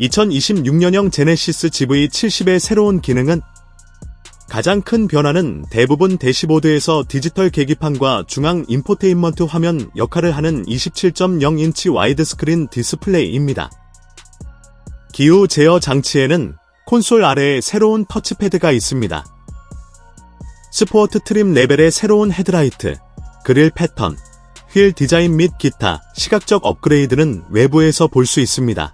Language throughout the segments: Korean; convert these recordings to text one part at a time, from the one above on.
2026년형 제네시스 GV70의 새로운 기능은 가장 큰 변화는 대부분 대시보드에서 디지털 계기판과 중앙 인포테인먼트 화면 역할을 하는 27.0인치 와이드 스크린 디스플레이입니다. 기후 제어 장치에는 콘솔 아래에 새로운 터치패드가 있습니다. 스포츠 트림 레벨의 새로운 헤드라이트, 그릴 패턴, 휠 디자인 및 기타 시각적 업그레이드는 외부에서 볼 수 있습니다.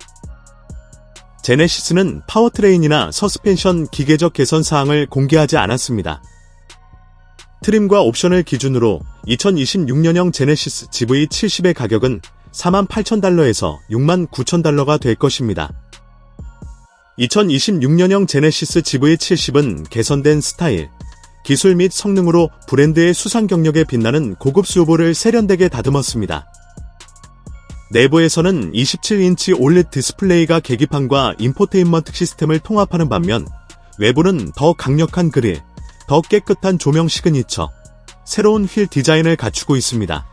제네시스는 파워트레인이나 서스펜션 기계적 개선 사항을 공개하지 않았습니다. 트림과 옵션을 기준으로 2026년형 제네시스 GV70의 가격은 48,000달러에서 69,000달러가 될 것입니다. 2026년형 제네시스 GV70은 개선된 스타일, 기술 및 성능으로 브랜드의 수상 경력에 빛나는 고급 수요보를 세련되게 다듬었습니다. 내부에서는 27인치 올레드 디스플레이가 계기판과 인포테인먼트 시스템을 통합하는 반면 외부는 더 강력한 그릴, 더 깨끗한 조명 시그니처, 새로운 휠 디자인을 갖추고 있습니다.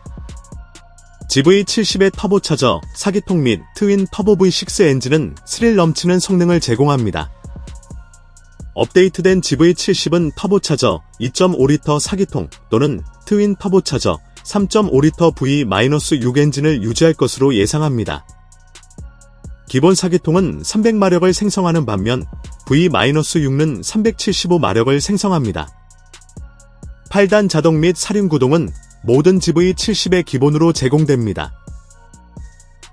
GV70의 터보차저, 사기통 및 트윈 터보 V6 엔진은 스릴 넘치는 성능을 제공합니다. 업데이트된 GV70은 터보차저 2.5리터 사기통 또는 트윈 터보차저 3.5리터 V-6 엔진을 유지할 것으로 예상합니다. 기본 사기통은 300마력을 생성하는 반면 V-6는 375마력을 생성합니다. 8단 자동 및 사륜 구동은 모든 GV70의 기본으로 제공됩니다.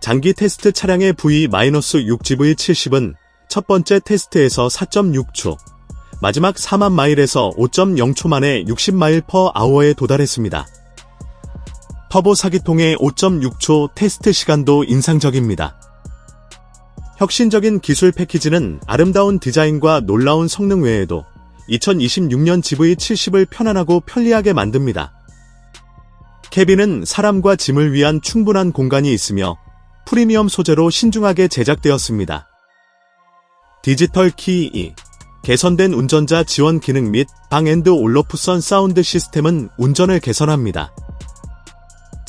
장기 테스트 차량의 V-6 GV70은 첫 번째 테스트에서 4.6초, 마지막 4만 마일에서 5.0초 만에 60마일 퍼 아워에 도달했습니다. 터보 사기통의 5.6초 테스트 시간도 인상적입니다. 혁신적인 기술 패키지는 아름다운 디자인과 놀라운 성능 외에도 2026년 GV70을 편안하고 편리하게 만듭니다. 캐빈은 사람과 짐을 위한 충분한 공간이 있으며 프리미엄 소재로 신중하게 제작되었습니다. 디지털 키 2 개선된 운전자 지원 기능 및 방앤드 올러프선 사운드 시스템은 운전을 개선합니다.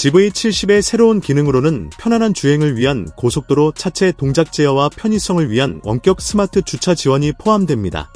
GV70의 새로운 기능으로는 편안한 주행을 위한 고속도로 차체 동작 제어와 편의성을 위한 원격 스마트 주차 지원이 포함됩니다.